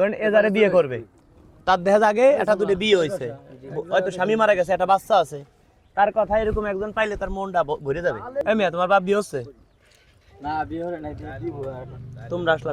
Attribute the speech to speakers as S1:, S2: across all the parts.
S1: ধরেন এজারে বিয়ে করবে। তার দেখা আগে একটা দুটো বিয়ে হয়েছে। হয়তো স্বামী মারা গেছে একটা বাচ্চা আছে। তার কথা এরকম একজন পাইলে তার মনটা ভরে যাবে। এই মেয়ে তোমার বাপ বিয়ে হচ্ছে?
S2: না বিয়ে হলে নাই দিব
S1: তোমরা আসলে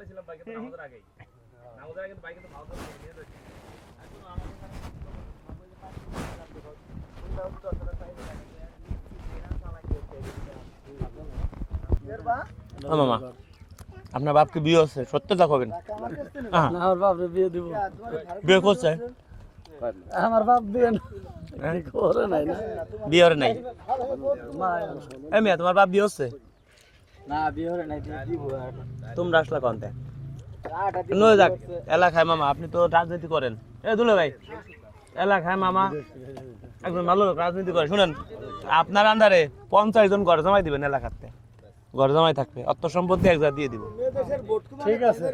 S1: কনতে ও মামা আপনার বাপকে বিয়ে হচ্ছে সত্যতা কবেন? হ্যাঁ
S2: না আমার বাপরে বিয়ে দিব।
S1: বিয়ে করছে?
S2: আমার বাপ বিয়ে করে নাই না।
S1: বিয়ে নাই?
S2: মা
S1: এই তোমার বাপ বিয়ে হচ্ছে
S2: না বিয়ে হলে নাই দিব
S1: তোমরা আসলে কনতে নয় যাক। এলাকায় মামা আপনি তো রাজনীতি করেন। এ দুলে ভাই এলাকায় মামা। একজন ভালো লোক রাজনীতি করে। শুনেন আপনার আন্ডারে পঞ্চাশ জন ঘর জমাই দিবেন এলাকাতে ঘর জমাই থাকবে। অর্থ সম্পত্তি এক দিয়ে দিব।
S2: ঠিক আছে।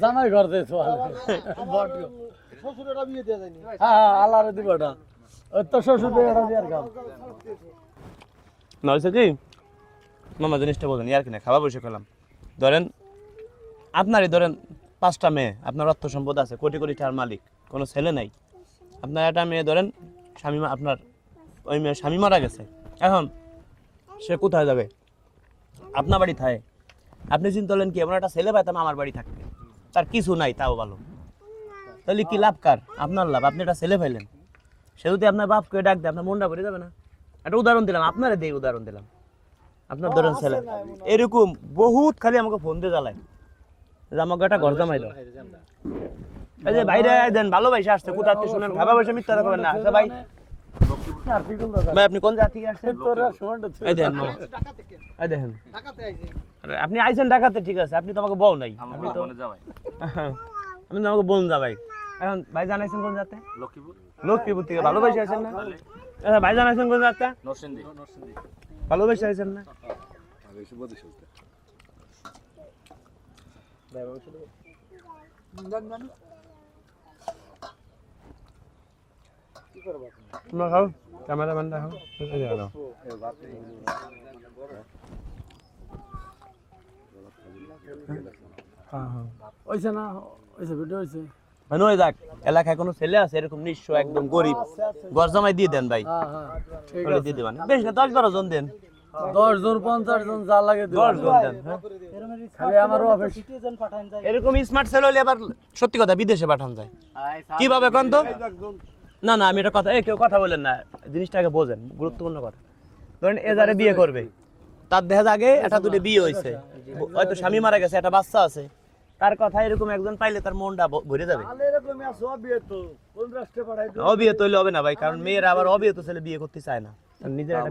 S2: জামাই ঘর দে তো হ্যাঁ আল্লাহরে দিব
S1: নয়ছে কি? মামা জিনিসটা বলেন ইয়ার কিনা খাওয়া বসে খেলাম। ধরেন, আপনারই ধরেন পাঁচটা মেয়ে, আপনার অর্থ সম্পদ আছে, কোটি কোটি টাকার মালিক, কোনো ছেলে নাই। আপনার একটা মেয়ে ধরেন, স্বামী আপনার ওই মেয়ে স্বামী মারা গেছে। এখন সে কোথায় যাবে? আপনার বাড়ি থাকে আপনি চিন্তা করলেন কি, এমন একটা ছেলে পাইতাম আমার বাড়ি থাকতে। তার কিছু নাই, তাও ভালো। তাহলে কি লাভ কার? আপনার লাভ, আপনি একটা ছেলে পাইলেন। সে যদি আপনার বাপকে ডাক দেয় আপনার মনটা ভরে যাবে না। একটা উদাহরণ দিলাম আপনারে দিয়ে উদাহরণ দিলাম। আপনার ধরেন ছেলে এরকম বহুত খালি আমাকে ফোন দিয়ে জ্বালায়। যে আমাকে একটা ঘর জামাই দাও। এই যে আয় দেন ভালোবাসে আসছে কোথা থেকে শুনেন? খাবার বসে মিথ্যা কথা না। আচ্ছা ভাই। ভাই আপনি কোন আসছেন? এই দেখেন এই দেখেন। আপনি আইছেন ঢাকাতে ঠিক আছে। আপনি তো আমাকে বল নাই। আপনি তো আপনি তো আমাকে বলুন যা ভাই এখন ভাই জানাইছেন কোন জাতে?
S3: লক্ষ্মীপুর।
S1: লক্ষ্মীপুর থেকে ভালোবাসে আছেন না? আচ্ছা ভাই জানাইছেন কোন জাতে
S3: নরসিংদী।
S1: ভালোবাসে আছেন না? তোমরা খাও। হ্যাঁ হ্যাঁ।
S2: হইছে না হইছে ভিডিও হইছে।
S1: মানে ওই দেখ এলাকায় কোনো ছেলে আছে এরকম নিঃস্ব একদম গরিব ঘর জমাই দিয়ে দেন ভাই।
S2: হ্যাঁ হ্যাঁ।
S1: দিয়ে দেবেন। বেশ না দশ বারো জন দেন।
S2: দশ জন পঞ্চাশ জন যা লাগে
S1: দশ জন দেন হ্যাঁ।
S2: খালি আমার অফিস
S1: এরকম স্মার্ট ছেলে হলে আবার সত্যি কথা বিদেশে পাঠান যায়। কীভাবে কোন তো? না না আমি এটা কথা এই কেউ কথা বলেন না। জিনিসটাকে বোঝেন গুরুত্বপূর্ণ কথা। ধরেন এজারে বিয়ে করবে তার দেখা আগে একটা দুটো বিয়ে হয়েছে হয়তো স্বামী মারা গেছে একটা বাচ্চা আছে। তার কথা এরকম একজন পাইলে তার মনটা ভরে যাবে। অবিয়ে তৈলে হবে না ভাই কারণ মেয়েরা আবার অবিয়ে তো ছেলে বিয়ে করতে চায় না। নিজের একটা।